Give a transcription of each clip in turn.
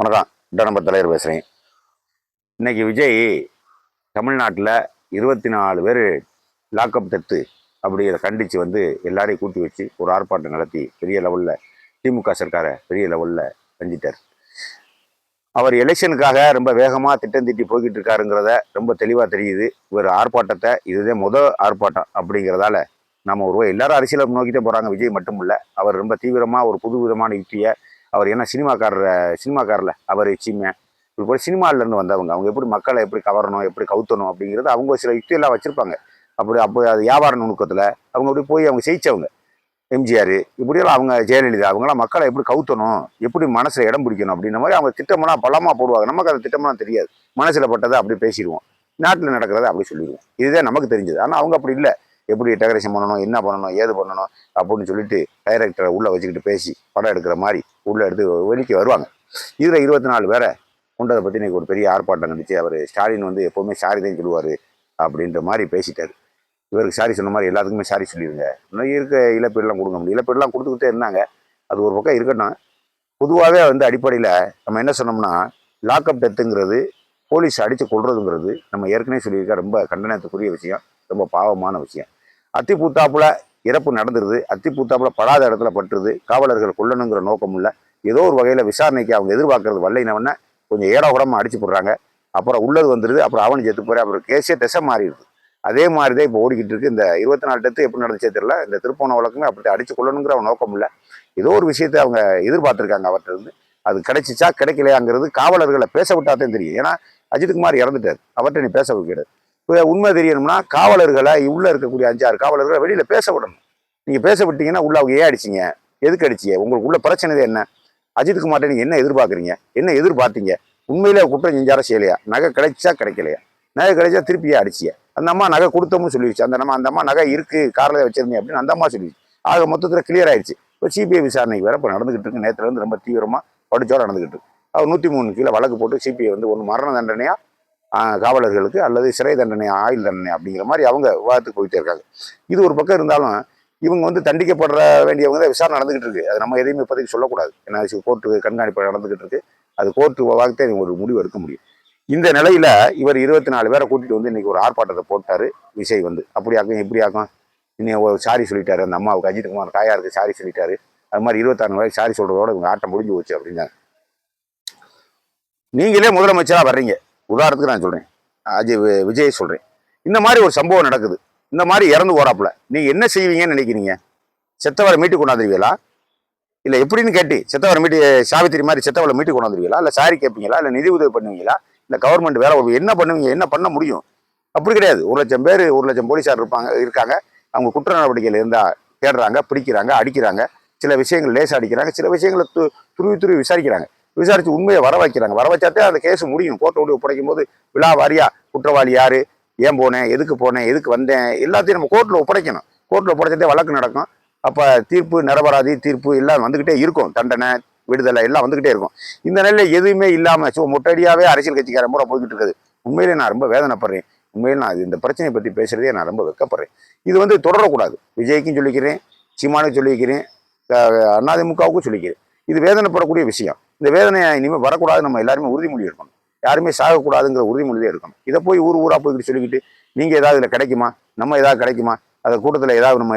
வணக்கம். இதான் தலைவர் பேசுகிறேன் இன்றைக்கி விஜய் தமிழ்நாட்டில் இருபத்தி நாலு பேர் லாக்அப் டெத்து அப்படிங்கிறத கண்டித்து வந்து எல்லாரையும் கூட்டி வச்சு ஒரு ஆர்ப்பாட்டம் நடத்தி பெரிய லெவலில் திமுக சர்க்காரை பெரிய லெவலில் செஞ்சிட்டார். அவர் எலெக்ஷனுக்காக ரொம்ப வேகமாக திட்டம் தீட்டி போய்கிட்டு இருக்காருங்கிறத ரொம்ப தெளிவாக தெரியுது. இவர் ஆர்ப்பாட்டத்தை இதுதான் முதல் ஆர்ப்பாட்டம் அப்படிங்கிறதால நம்ம ஒரு எல்லாரும் அரசியலை நோக்கிட்டே போகிறாங்க விஜய் மட்டும் இல்லை அவர் ரொம்ப தீவிரமாக ஒரு புது விதமான யுக்தியை அவர் என்ன சினிமாக்காரர் சினிமாக்காரில் அவர் சீமை இப்படி போய் சினிமாவிலேருந்து வந்தவங்க. அவங்க எப்படி மக்களை எப்படி கவரணும் எப்படி கவுத்தணும் அப்படிங்கிறது அவங்க சில யுக்தியெல்லாம் வச்சுருப்பாங்க. அப்படி அப்போ அது வியாபார நுணுக்கத்தில் அவங்க அப்படி போய் அவங்க ஜெயிச்சவங்க. எம்ஜிஆர் இப்படியெல்லாம் அவங்க ஜெயலலிதா அவங்களாம் மக்களை எப்படி கவுத்தணும் எப்படி மனசில் இடம் பிடிக்கணும் அப்படின்ற மாதிரி அவங்க திட்டமெல்லாம் பலமாக போடுவாங்க. நமக்கு அது திட்டமெல்லாம் தெரியாது. மனசில் பட்டதை அப்படி பேசிடுவோம். நாட்டில் நடக்கிறத அப்படி சொல்லிடுவோம். இதுதான் நமக்கு தெரிஞ்சது. ஆனால் அவங்க அப்படி இல்லை. எப்படி டெக்கரேஷன் பண்ணணும் என்ன பண்ணணும் ஏது பண்ணணும் அப்படின்னு சொல்லிட்டு டைரக்டரை உள்ளே வச்சுக்கிட்டு பேசி படம் எடுக்கிற மாதிரி உள்ளே எடுத்து வெளிக்கு வருவாங்க. இதில் இருபத்தி நாலு பேரை கொண்டதை பற்றி இன்னைக்கு ஒரு பெரிய ஆர்ப்பாட்டம் நடந்துச்சு அவர் ஸ்டாலின் வந்து எப்போவுமே சாரி தான் சொல்லுவார் அப்படின்ற மாதிரி பேசிட்டார். இவருக்கு சாரி சொன்ன மாதிரி எல்லாத்துக்குமே சாரி சொல்லிடுங்க. இன்னும் இருக்க இழப்பீடுலாம் கொடுக்க முடியும் இழப்பீடுலாம் கொடுத்துக்கிட்டே இருந்தாங்க. அது ஒரு பக்கம் இருக்கட்டும். பொதுவாகவே வந்து அடிப்படையில் நம்ம என்ன சொன்னோம்னா லாக்அப் டெத்துங்கிறது போலீஸ் அடித்து கொள்றதுங்கிறது நம்ம ஏற்கனவே சொல்லியிருக்க ரொம்ப கண்டனத்துக்குரிய விஷயம் ரொம்ப பாவமான விஷயம். அத்தி பூத்தாப்புல இறப்பு நடந்துருது அத்தி பூத்தாப்புல படாத இடத்துல பட்டுருது காவலர்கள் கொல்லணுங்கிற நோக்கம் இல்லை. ஏதோ ஒரு வகையில் விசாரணைக்கு அவங்க எதிர்பார்க்கறது வரலைனவன கொஞ்சம் ஏடா உடம்பு அடிச்சு போடுறாங்க. அப்புறம் உள்ளது வந்துடுது அப்புறம் அவனு செத்து போகிறேன் அப்புறம் கேஸே திசை மாறிடுது. அதே மாதிரி தான் இப்போ ஓடிக்கிட்டு இருக்கு. இந்த இருபத்தி நாலு டெத்து எப்படி நடந்துச்சே தெரியல. இந்த திருப்போண வழக்குமே அப்படி அடிச்சு கொள்ளணுங்கிற அவன் நோக்கம் இல்லை. ஏதோ ஒரு விஷயத்தை அவங்க எதிர்பார்த்துருக்காங்க அவர்கிட்ட இருந்து. அது கிடைச்சிச்சா கிடைக்கலையாங்கிறது காவலர்களை பேச விட்டாதான் தெரியும். ஏன்னா அஜித்குமார் இறந்துட்டார். அவர்கிட்ட நீ பேச வைக்கிறது உண்மை தெரியணும்னா காவலர்களை உள்ளே இருக்கக்கூடிய அஞ்சாறு காவலர்களை வெளியில் பேச விடணும் நீங்கள் பேச விட்டீங்கன்னா உள்ள அவங்க ஏன் அடிச்சீங்க? எதுக்கு அடிச்சிங்க? உங்களுக்கு உள்ள பிரச்சனை என்ன அஜித்குமார்ட்ட நீங்கள் என்ன எதிர்பார்க்குறீங்க? என்ன எதிர்பார்த்தீங்க? உண்மையிலே குற்றம் செஞ்சாரா செய்யலையா? நகை கிடைச்சா கிடைக்கலையா? நகை கிடைச்சா திருப்பியே அடிச்சிய? அந்த அம்மா நகை கொடுத்தமும் சொல்லிடுச்சு அந்த நம்ம அந்த அம்மா நகை இருக்குது காரில் வச்சிருந்தேன் அப்படின்னு அந்த அம்மா சொல்லிடுச்சு ஆக மொத்தத்தில் கிளியர் ஆயிடுச்சு. இப்போ சிபிஐ விசாரணைக்கு வேற இப்போ நடந்துகிட்டு இருக்கு. நேற்றுலேருந்து ரொம்ப தீவிரமாக படிச்சோட நடந்துகிட்டு இருக்கு. அவர் நூற்றி மூணு கீழே வழக்கு போட்டு சிபிஐ வந்து ஒன்று மரண தண்டனையாக காவலர்களுக்கு அல்லது சிறை தண்டனை ஆயுள் தண்டனை அப்படிங்கிற மாதிரி அவங்க விவாதத்துக்கு போயிட்டே இருக்காங்க. இது ஒரு பக்கம் இருந்தாலும் இவங்க வந்து தண்டிக்கப்பட வேண்டியவங்க தான் விசாரணை நடந்துகிட்டு இருக்கு. அது நம்ம எதையுமே இப்போதைக்கு சொல்லக்கூடாது. ஏன்னா கோர்ட்டு கண்காணிப்பு நடந்துகிட்டு இருக்கு. அது கோர்ட்டு வாக்கத்தை ஒரு முடிவு எடுக்க முடியும். இந்த நிலையில இவர் இருபத்தி நாலு பேரை கூட்டிட்டு வந்து இன்னைக்கு ஒரு ஆர்ப்பாட்டத்தை போட்டாரு விஜய் வந்து. அப்படி ஆக்கும் இப்படி ஆக்கும். இன்னும் ஒரு சாரி சொல்லிட்டாரு. அந்த அம்மாவுக்கு அஜித் அஜித்குமார் தாயாருக்கு சாரி சொல்லிட்டாரு. அது மாதிரி இருபத்தாறு வரைக்கும் சாரி சொல்றதோட இவங்க ஆட்டம் முடிஞ்சு போச்சு அப்படின்னாங்க. நீங்களே முதலமைச்சரா வர்றீங்க. உதாரணத்துக்கு நான் சொல்கிறேன் அஜய் வி- விஜய் சொல்கிறேன் இந்த மாதிரி ஒரு சம்பவம் நடக்குது. இந்த மாதிரி இறந்து போறாப்புல நீங்கள் என்ன செய்வீங்கன்னு நினைக்கிறீங்க? செத்தவரை மீட்டு கொண்டாந்துருவீங்களா? இல்லை எப்படின்னு கேட்டு செத்தவரை மீட்டு சாவித்திரி மாதிரி செத்தவரை மீட்டு கொண்டாந்துருவீங்களா? இல்லை சாரி கேட்பீங்களா இல்லை நிதி உதவி பண்ணுவீங்களா? இல்லை கவர்மெண்ட் வேலை ஒரு- என்ன பண்ணுவீங்க? என்ன பண்ண முடியும்? அப்படி கிடையாது. ஒரு லட்சம் பேர் ஒரு லட்சம் போலீஸார் இருப்பாங்க இருக்காங்க. அவங்க குற்ற நடவடிக்கையில் இருந்தால் தேடுறாங்க பிடிக்கிறாங்க அடிக்கிறாங்க. சில விஷயங்கள் லேசாக அடிக்கிறாங்க. சில விஷயங்களை து துருவி துருவி விசாரிக்கிறாங்க. விசாரிச்சு உண்மையை வர வைக்கிறாங்க. வர வச்சாத்தே அந்த கேஸ் முடியும். கோர்ட்டை விட்டு ஒப்படைக்கும் போது விழா வாரியா குற்றவாளி யாரு? ஏன் போனேன்? எதுக்கு போனேன்? எதுக்கு வந்தேன்? எல்லாத்தையும் நம்ம கோர்ட்டில் ஒப்படைக்கணும். கோர்ட்டில் ஒப்படைச்சதே வழக்கு நடக்கும். அப்போ தீர்ப்பு நிரபராதி தீர்ப்பு எல்லாம் வந்துக்கிட்டே இருக்கும். தண்டனை விடுதலை எல்லாம் வந்துக்கிட்டே இருக்கும். இந்த நிலையில் எதுவுமே இல்லாமல் ஸோ முட்டடியாகவே அரசியல் கட்சிக்காரன் பூரா போய்கிட்டு இருக்குது. உண்மையிலே நான் ரொம்ப வேதனைப்படுறேன். உண்மையில் நான் இந்த பிரச்சனையை பற்றி பேசுகிறதே நான் ரொம்ப வெக்கப்படுறேன் இது வந்து தொடரக்கூடாது. விஜய்க்கும் சொல்லிக்கிறேன் சீமானுக்கும் சொல்லிக்கிறேன் அதிமுகவுக்கும் சொல்லிக்கிறேன். இது வேதனைப்படக்கூடிய விஷயம். இந்த வேதனையை இனிமேல் வரக்கூடாது நம்ம எல்லாருமே உறுதிமொழி எடுக்கணும். யாருமே சாகக்கூடாதுங்கிற உறுதிமொழியே இருக்கணும் இதை போய் ஊர் ஊராக போய்கிட்டு சொல்லிக்கிட்டு நீங்கள் ஏதாவது இதில் கிடைக்குமா? நம்ம ஏதாவது கிடைக்குமா? அந்த கூட்டத்தில் ஏதாவது நம்ம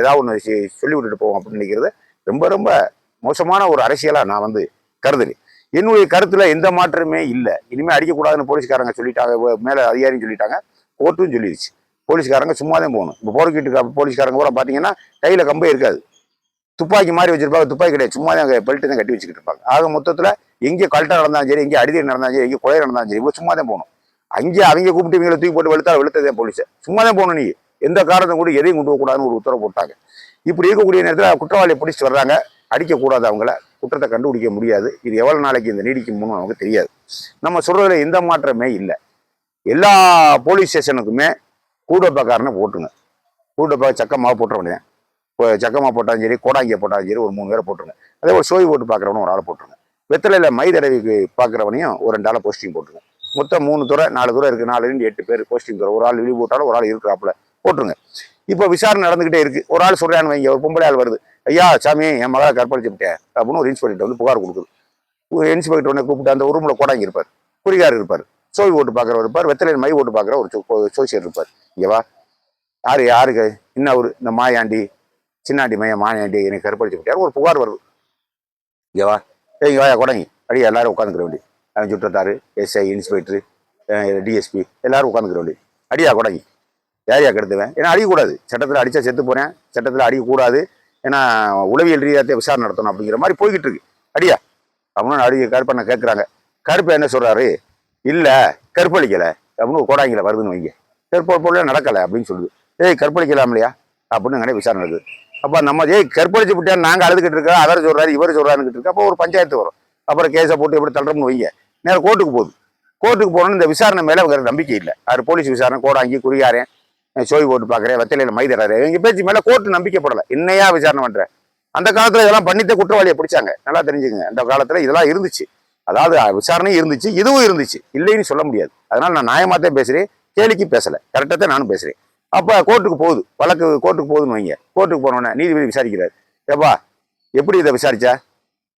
ஏதாவது ஒன்று சொல்லி விட்டுட்டு போவோம் அப்படின்னு நினைக்கிறது ரொம்ப ரொம்ப மோசமான ஒரு அரசியலாக நான் வந்து கருதுறேன். என்னுடைய கருத்தில் எந்த மாற்றமே இல்லை. இனிமேல் அடிக்கக்கூடாதுன்னு போலீஸ்காரங்க சொல்லிட்டாங்க மேலே அதிகாரியும் சொல்லிட்டாங்க கோர்ட்டும் சொல்லிடுச்சு போலீஸ்காரங்க சும்மா தான் போகணும். இப்போ போர்க்கிட்டு போலீஸ்காரங்க கூட பார்த்தீங்கன்னா கையில் கம்பே இருக்காது. துப்பாக்கி மாதிரி வச்சிருப்பாங்க. துப்பாக்கி கிடையாது. சும்மா தான் பெல்ட்டு தான் கட்டி வச்சுக்கிட்டு இருப்பாங்க. ஆக மொத்தத்தில் எங்கே கல்ட்டா நடந்தாலும் சரி எங்கே அடிதடி நடந்தாலும் சரி எங்கே கொலை நடந்தாலும் சரி இவங்க சும்மா தான் போகணும். அங்கே அவங்க கூப்பிட்டு இவங்களை தூக்கி போட்டு வெளுத்தா வெளுத்ததே போலீஸ் சும்மா தான் போகணும் நீ. எந்த காரணத்தை கூட எதையும் கொண்டு போகக்கூடாதுன்னு ஒரு உத்தரவு போட்டாங்க. இப்படி இருக்கக்கூடிய நேரத்தில் குற்றவாளியை பிடிச்சிட்டு வர்றாங்க. அடிக்கக்கூடாது அவங்கள. குற்றத்தை கண்டுபிடிக்க முடியாது. இது எவ்வளோ நாளைக்கு இந்த நீடிக்கும்னு நமக்கு தெரியாது. நம்ம சொல்கிறதுல எந்த மாற்றமே இல்லை. எல்லா போலீஸ் ஸ்டேஷனுக்குமே கூடப்பக்காரனை போட்டுங்க கூடப்பா சக்கமாக போட்டுற வேண்டியது இப்போ சக்கமாக போட்டாலும் சரி கோடாங்கிய போட்டாலும் சரி ஒரு மூணு பேரை போட்டுருங்க. அதே ஒரு சோய் போட்டு பார்க்குறவனும் ஒரு ஆளை போட்டுருங்க. வெத்தலையில் மை தடவிக்கு பார்க்குறவனையும் ஒரு ரெண்டு ஆளை போஸ்டிங் போட்டுருங்க. மொத்தம் மூணு துறை நாலு துறை இருக்குது நாலு ரெண்டு எட்டு பேர் போஸ்டிங் துறை. ஒரு ஆள் லீவ் போட்டாலும் ஒரு ஆள் இருக்கிறாப்புல போட்டுருங்க. இப்போ விசாரணை நடந்துகிட்டே இருக்குது ஒரு ஆள் சொல்றான்னு வைங்க ஒரு பொம்பளை ஆள் வருது. ஐயா சாமி என் மகளை கற்பழிச்சு விட்டேன் அப்படின்னு ஒரு இன்ஸ்பெக்டர் வந்து புகார் கொடுக்குது. ஒரு இன்ஸ்பெக்டர் ஒன்று கூப்பிட்டு அந்த ரூமில் கோடாங்கி இருப்பார். குறிகார் இருப்பார். சோய் ஓட்டு பார்க்குறவர் இருப்பார். வெத்தலை மை ஓட்டு பார்க்குற ஒரு சோசியர் இருப்பார். இங்கேவா யார் யாரு யாருக்கு என்ன ஒரு இந்த மாயாண்டி சின்னாண்டி மையம் மானியாண்டி எனக்கு கருப்படிச்சு விட்டார். ஒரு புகார் வருது. இங்கே வா. இங்கே வாயா குடங்கி. அப்படியே எல்லாரும் உட்காந்துக்கிற வேண்டி. அவன் சுற்றத்தாரு எஸ்ஐ இன்ஸ்பெக்டர் டிஎஸ்பி எல்லாரும் உட்காந்துக்கிற வேண்டி. அடியா குடங்கி? யாரையா கெடுத்துவேன்? ஏன்னா அடிக்கக்கூடாது சட்டத்தில் அடித்தா செத்து போகிறேன் சட்டத்தில் அடிக்கக்கூடாது ஏன்னா உளவியல் ரீதியாக விசாரணை நடத்தணும் அப்படிங்கிற மாதிரி போய்கிட்டு இருக்கு அடியா? அப்படின்னு அடி கருப்பண்ண கேட்குறாங்க கருப்பு என்ன சொல்கிறாரு இல்லை கருப்பளிக்கலை. அப்படின்னு கோடாங்கில வருதுன்னு வைங்க. கருப்பு போல நடக்கலை அப்படின்னு சொல்லுது. ஏய் கற்பழிக்கலாம் இல்லையா அப்படின்னு அங்கே விசாரணை நடக்குது. அப்போ நம்ம ஏய் கற்பழிச்சு விட்டேன் நாங்கள் அழுதுகிட்டு இருக்கோம். அவர் சொல்றாரு இவர் சொல்றாருன்னு இருக்கோம் அப்போ ஒரு பஞ்சாயத்து வரும். அப்புறம் கேஸை போட்டு எப்படி தள்ளுறோம்னு வைங்க. நேரம் கோர்ட்டுக்கு போகுது. கோர்ட்டுக்கு போகணும்னு இந்த விசாரணை மேலே அவங்க நம்பிக்கை இல்லை. அது போலீஸ் விசாரணை கோடாங்கி குறியாரேன் சோய் போட்டு பார்க்குறேன். வெத்தலையில் மைதறாரு எங்கள் பேச்சு மேலே கோர்ட்டு நம்பிக்கைப்படலை. என்னையா விசாரணை பண்ணுறேன் அந்த காலத்தில் இதெல்லாம் பண்ணித்த குற்றவாளியை பிடிச்சாங்க. நல்லா தெரிஞ்சுங்க அந்த காலத்தில் இதெல்லாம் இருந்துச்சு. அதாவது விசாரணையும் இருந்துச்சு. இதுவும் இருந்துச்சு. இல்லைன்னு சொல்ல முடியாது. அதனால நான் நியாயமாக தான் பேசுகிறேன் கேலிக்கு பேசலை. கரெக்டாக தான் நானும் பேசுகிறேன் அப்போ கோர்ட்டுக்கு போகுது. வழக்கு கோர்ட்டுக்கு போகுதுன்னு வைங்க. கோர்ட்டுக்கு போனோன்னே நீதிபதி விசாரிக்கிறார். ஏப்பா எப்படி இதை விசாரிச்சா?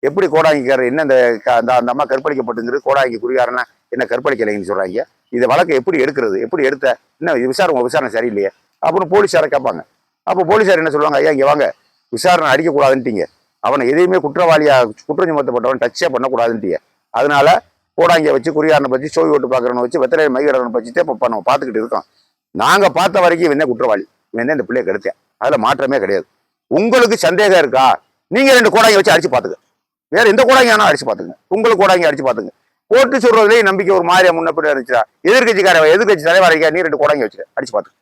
எப்படி கோடாங்கிக்காரர் என்ன இந்த அந்த அந்த அம்மா கற்பழிக்கப்பட்டுங்கிறது கோடாங்கி குறிகாரனா என்ன கற்பழிக்கலைங்கன்னு சொல்கிறாங்க இதை வழக்கை எப்படி எடுக்கிறது? எப்படி எடுத்த? என்ன இது விசாரணை உங்க விசாரணை சரியில்லையே? அப்படின்னு போலீஸாரை கேட்பாங்க. அப்போ போலீஸார் என்ன சொல்லுவாங்க? ஐயா இங்கே வாங்க. விசாரணை அடிக்கக்கூடாதுன்ட்டீங்க. அவனை எதையுமே குற்றவாளியா குற்றம் சுமத்தப்பட்டவன் டச்சே பண்ணக்கூடாதுன்ட்டீங்க. அதனால கோடாங்கியை வச்சு குறியாரனை பற்றி சோய் ஓட்டு பார்க்குறவனை வச்சு வெத்தலை மைகடனை பற்றிட்டே இப்போ நம்ம பார்த்துக்கிட்டு இருக்கோம் நாங்கள் பார்த்த வரைக்கும் இவன் தான் குற்றவாளி? இவன் தான் இந்த பிள்ளைய கெடுத்தேன்? அதில் மாற்றமே கிடையாது. உங்களுக்கு சந்தேகம் இருக்கா? நீங்கள் ரெண்டு கூடாங்க வச்சு அடிச்சு பார்த்துக்க. வேற எந்த கோடாங்கி ஆனால் அடிச்சு பார்த்துங்க. உங்களுக்கு கூடாங்க அடிச்சு பார்த்துங்க. கோர்ட்டு சொல்றதுலேயே நம்பிக்கை ஒரு மாதிரியா முன்ன இருந்துச்சா எதிர்கட்சிக்கார எதிர்கட்சி தலைவரைக்கா நீ ரெண்டு கோடாங்கி வச்சுக்க. அடிச்சு பார்த்துக்க.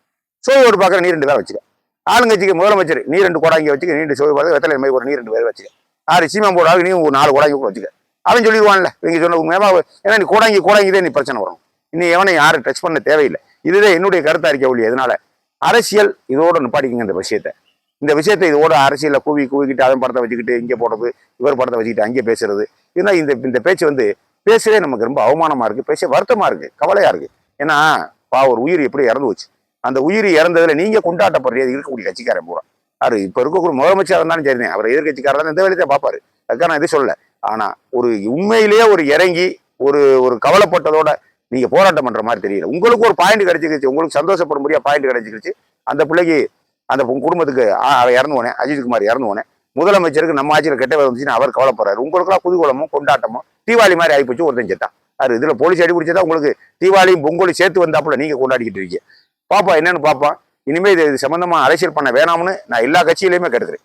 சோய் ஓட்டு பார்க்குற நீ ரெண்டு பேர் வச்சுக்க. ஆளுங்கட்சிக்கு முதலமைச்சர் நீ ரெண்டு கோடாங்கி வச்சுக்க. நீ ரெண்டு சோய் பார்த்து வெத்தலை ஒரு நீ ரெண்டு பேர் வச்சுக்க. ஆறு சீமா போடாது நீ ஒரு நாலு கூடாங்க கூட வச்சுக்க. அவன் சொல்லிடுவான்ல. இவங்க சொன்ன ஏன்னா நீ கோடாங்கி கூடாங்கிதே தான் நீ பிரச்சனை வரும் இன்னும் எவனை யாரும் டச் பண்ண தேவையில்லை. இதுதான் என்னுடைய கருத்தா இருக்க ஒழிய எதனால அரசியல் இதோட நிப்பாட்டிக்கங்க இந்த விஷயத்தை. இந்த விஷயத்தை இதோட அரசியலில் கூவி கூவிக்கிட்டு அதன் படத்தை வச்சுக்கிட்டு இங்கே போடுறது இவர் படத்தை வச்சுக்கிட்டு அங்கே பேசுறது. ஏன்னா இந்த இந்த பேச்சு வந்து பேசவே நமக்கு ரொம்ப அவமானமா இருக்கு பேச வருத்தமா இருக்கு கவலையா இருக்கு. ஏன்னா பா ஒரு உயிர் எப்படி இறந்து போச்சு? அந்த உயிர் இறந்ததுல நீங்க கொண்டாட்டப்படுறது இருக்கக்கூடிய கட்சிக்காரன் பூரா. அவர் இப்ப இருக்கக்கூடிய முதலமைச்சர் இருந்தாலும் சரிதான் அவர் எதிர்கட்சிக்காரர் தான் எந்த வேலையை பார்ப்பாரு. அதுக்காக நான் எதுவும் சொல்லல. ஆனா ஒரு உண்மையிலேயே ஒரு இறங்கி ஒரு ஒரு கவலைப்பட்டதோட நீங்க போராட்டம் பண்ற மாதிரி தெரியல. உங்களுக்கு ஒரு பாயிண்ட் கிடைச்சிக்கிச்சு. உங்களுக்கு சந்தோஷப்படும் முடியா பாயிண்ட் கிடைச்சிக்கிச்சு. அந்த பிள்ளைக்கு அந்த குடும்பத்துக்கு இறந்துவோனே அஜித் குமார் இறந்துவோனே அஜித்குமார் முதலமைச்சருக்கு நம்ம ஆட்சியில் கெட்ட வந்துச்சுன்னா அவர் கவலைப்படுறாரு. உங்களுக்குலாம் குதூகலமும் கொண்டாட்டமும் தீபாவளி மாதிரி ஆகிப்போச்சு ஒருத்தன் செத்தான். அது இதில் போலீஸ் அடி பிடிச்சதா உங்களுக்கு தீபாவளியும் பொங்கலும் சேர்த்து வந்தாப்புல நீங்க கொண்டாடிக்கிட்டு இருக்கீங்க. பாப்பா என்னன்னு பாப்பா? இனிமே இது இது சம்பந்தமா அரசியல் பண்ண வேணாம்னு நான் எல்லா கட்சியிலையுமே கெடுக்கிறேன்